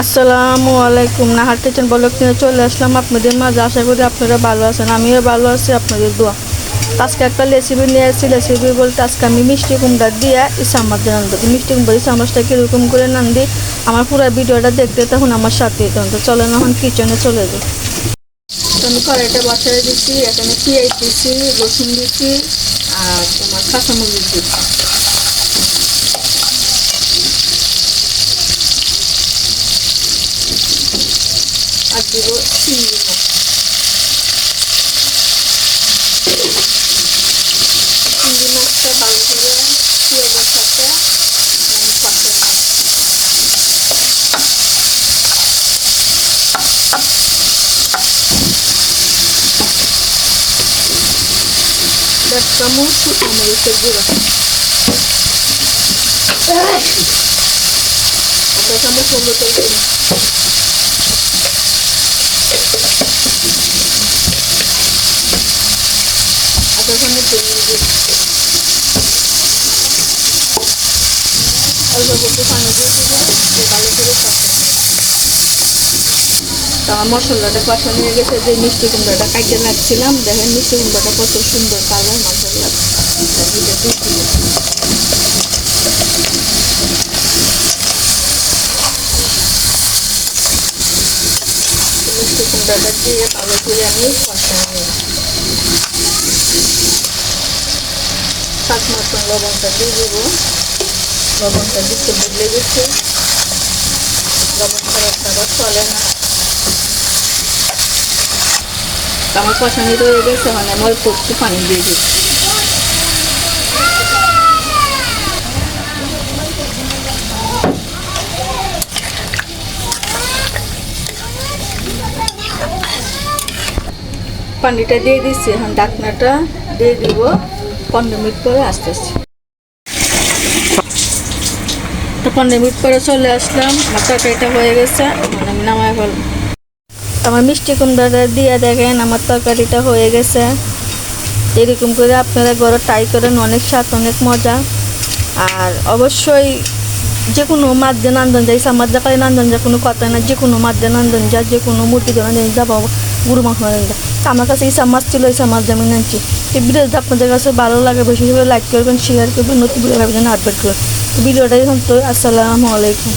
আসসালামু আলাইকুম। Nahar kitchen blog নিয়ে চলে আসলাম আপনাদের মাঝে। আশা করি আপনারা ভালো আছেন, আমিও ভালো আছি, আপনাদের দোয়া। আজকে একটা রেসিপি নিয়ে আসছি। রেসিপি বলতে আজকে আমি মিষ্টি কুমড়া দিয়ে দিয়ে রান্ধবো। মিষ্টি কুমড়া ইসামাসটা কীরকম করে রান্ধি, আমার পুরো ভিডিওটা দেখতে তখন আমার সাথে চলে না এখন কিচেনে চলে যাই। আমি কড়াইটা বসাই দিচ্ছি, এখানে পেঁয়াজ দিচ্ছি, রসুন দিচ্ছি, আর তোমার কাঁচামরিচ দিচ্ছি। agroquímico. Quindi mostra bandere, io vou café, vou café. Deve ficar muito úmido, segura. Deve ficar muito úmido, segura. চামচ হলুদের গুঁড়ো অল্প দিয়ে করে মশলাটা কষা নিয়ে গেছে, যে মিষ্টি কুমড়াটা কাটিয়ে রাখছিলাম, দেখেন মিষ্টি কুমড়াটা কত সুন্দর কালার মশলা মিষ্টি কুমড়াটা দিয়ে ভালো করে আমি নিই সাত মতন লবণটা দিয়ে দেবো। লবণটা দিতে বুঝলে গেছে। লবণ খারাপ খাবার চলে না। আমার কষানি রয়ে গেছে মানে আমি অল্প একটু পানি দিয়ে দিই পানিটা দিয়ে দিচ্ছি, এখন ডাকনাটা দিয়ে দিব। পনেরো মিনিট পরে আসতেছি। তো পনেরো মিনিট পরে চলে আসলাম। আমার তরকারিটা হয়ে গেছে। আমি নামায় ফেলব। আমার মিষ্টি দিয়ে দেখেন, আমার তরকারিটা হয়ে গেছে। এরকম করে আপনারা ঘরে ট্রাই করেন, অনেক স্বাদ, অনেক মজা। আর অবশ্যই যে কোনো দিয়ে নান্দন যায় সামার দেখালে নান্দন যা কোনো কথা না যে কোনো দিয়ে নান্দন যায় যে কোনো দিয়ে নান্দন যাব, গুরু তো আমার কাছে এই মাছ ছিল, এই মাছ আমি নানছি এই ভিডিওটা আপনাদের কাছে ভালো লাগে, বেশি লাইক করবেন শেয়ার করবেন, নতুন ভিডিও ভাবছেন আপডেট করবেন। ভিডিওটা এখন তো আসসালামু আলাইকুম।